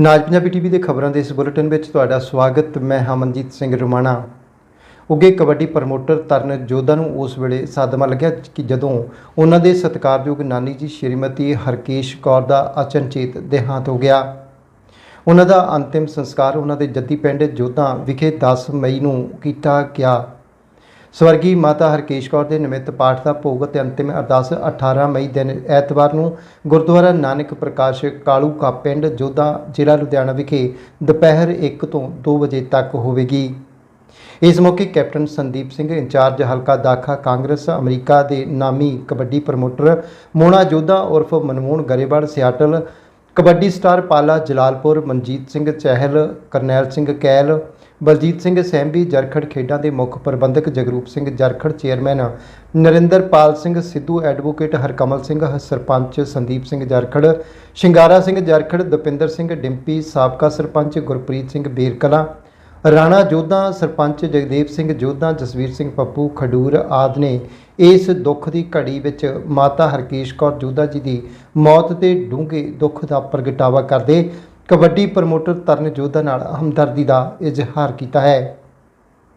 ਨਾਜ Punjabi TV ਦੇ ਖਬਰਾਂ ਦੇ ਇਸ ਬੁਲੇਟਿਨ ਵਿੱਚ ਤੁਹਾਡਾ ਸਵਾਗਤ, ਮੈਂ ਹਮਨਜੀਤ ਸਿੰਘ ਰੁਮਾਣਾ। ਉੱਗੇ ਕਬੱਡੀ ਪ੍ਰਮੋਟਰ ਤਰਨ ਜੋਧਾ ਨੂੰ ਉਸ ਵੇਲੇ ਸਦਮਾ ਲੱਗਿਆ ਕਿ ਜਦੋਂ ਉਹਨਾਂ ਦੇ ਸਤਿਕਾਰਯੋਗ ਨਾਨੀ ਜੀ ਸ਼੍ਰੀਮਤੀ ਹਰਕੇਸ਼ ਕੌਰ ਦਾ ਅਚਨਚੇਤ ਦੇਹਾਂਤ ਹੋ ਗਿਆ। ਉਹਨਾਂ ਦਾ ਅੰਤਿਮ ਸੰਸਕਾਰ ਉਹਨਾਂ ਦੇ ਜੱਦੀ ਪਿੰਡ ਜੋਧਾ ਵਿਖੇ 10 ਮਈ ਨੂੰ ਕੀਤਾ ਗਿਆ। ਸਵਰਗੀ ਮਾਤਾ ਹਰਕੇਸ਼ ਕੌਰ ਦੇ ਨਿਮਿਤ ਪਾਠ ਦਾ ਭੋਗ ਅਤੇ ਅੰਤਿਮ ਅਰਦਾਸ 18 ਮਈ ਦਿਨ ਐਤਵਾਰ ਨੂੰ ਗੁਰਦੁਆਰਾ ਨਾਨਕ ਪ੍ਰਕਾਸ਼ ਕਾਲੂ ਕਾ ਪਿੰਡ ਜੋਧਾ ਜ਼ਿਲ੍ਹਾ ਲੁਧਿਆਣਾ ਵਿਖੇ ਦੁਪਹਿਰ 1 ਤੋਂ 2 ਵਜੇ ਤੱਕ ਹੋਵੇਗੀ। ਇਸ ਮੌਕੇ ਕੈਪਟਨ ਸੰਦੀਪ ਸਿੰਘ ਇੰਚਾਰਜ ਹਲਕਾ ਦਾਖਾ ਕਾਂਗਰਸ ਅਮਰੀਕਾ ਦੇ ਨਾਮੀ ਕਬੱਡੀ ਪ੍ਰਮੋਟਰ ਮੋਨਾ ਜੋਧਾ ਉਰਫ ਮਨਮੋਹਨ ਗਰੇਵਾਲ ਸਿਆਟਲ ਕਬੱਡੀ ਸਟਾਰ ਪਾਲਾ ਜਲਾਲਪੁਰ, ਮਨਜੀਤ ਸਿੰਘ ਚਹਿਲ, ਕਰਨੈਲ ਸਿੰਘ ਕੈਲ, ਬਲਜੀਤ ਸਿੰਘ ਸੈਂਬੀ ਜਰਖੜ ਖੇਡਾਂ ਦੇ ਮੁੱਖ ਪ੍ਰਬੰਧਕ ਜਗਰੂਪ ਸਿੰਘ ਜਰਖੜ, ਚੇਅਰਮੈਨ ਨਰਿੰਦਰਪਾਲ ਸਿੰਘ, ਸਿੱਧੂ ਐਡਵੋਕੇਟ ਹਰਕਮਲ ਸਿੰਘ, ਸਰਪੰਚ ਸੰਦੀਪ ਸਿੰਘ ਜਰਖੜ, ਸ਼ਿੰਗਾਰਾ ਸਿੰਘ ਜਰਖੜ, ਦਪਿੰਦਰ ਸਿੰਘ ਡਿੰਪੀ, ਸਾਬਕਾ ਸਰਪੰਚ ਗੁਰਪ੍ਰੀਤ ਸਿੰਘ ਬੇਰਕਲਾ ਰਾਣਾ ਜੋਧਾ, ਸਰਪੰਚ ਜਗਦੇਵ ਸਿੰਘ ਜੋਧਾ, ਜਸਵੀਰ ਸਿੰਘ ਪੱਪੂ, ਖਡੂਰ ਆਦ ਨੇ ਇਸ ਦੁੱਖ ਦੀ ਘੜੀ ਵਿੱਚ ਮਾਤਾ ਹਰਕੇਸ਼ ਕੌਰ ਜੋਧਾ ਜੀ ਦੀ ਮੌਤ ਤੇ ਡੂੰਘੇ ਦੁੱਖ ਦਾ ਪ੍ਰਗਟਾਵਾ ਕਰਦੇ ਕਬੱਡੀ ਪ੍ਰਮੋਟਰ ਤਰਨ ਜੋਧਾ ਨਾਲ ਹਮਦਰਦੀ ਦਾ ਇਜ਼ਹਾਰ ਕੀਤਾ ਹੈ।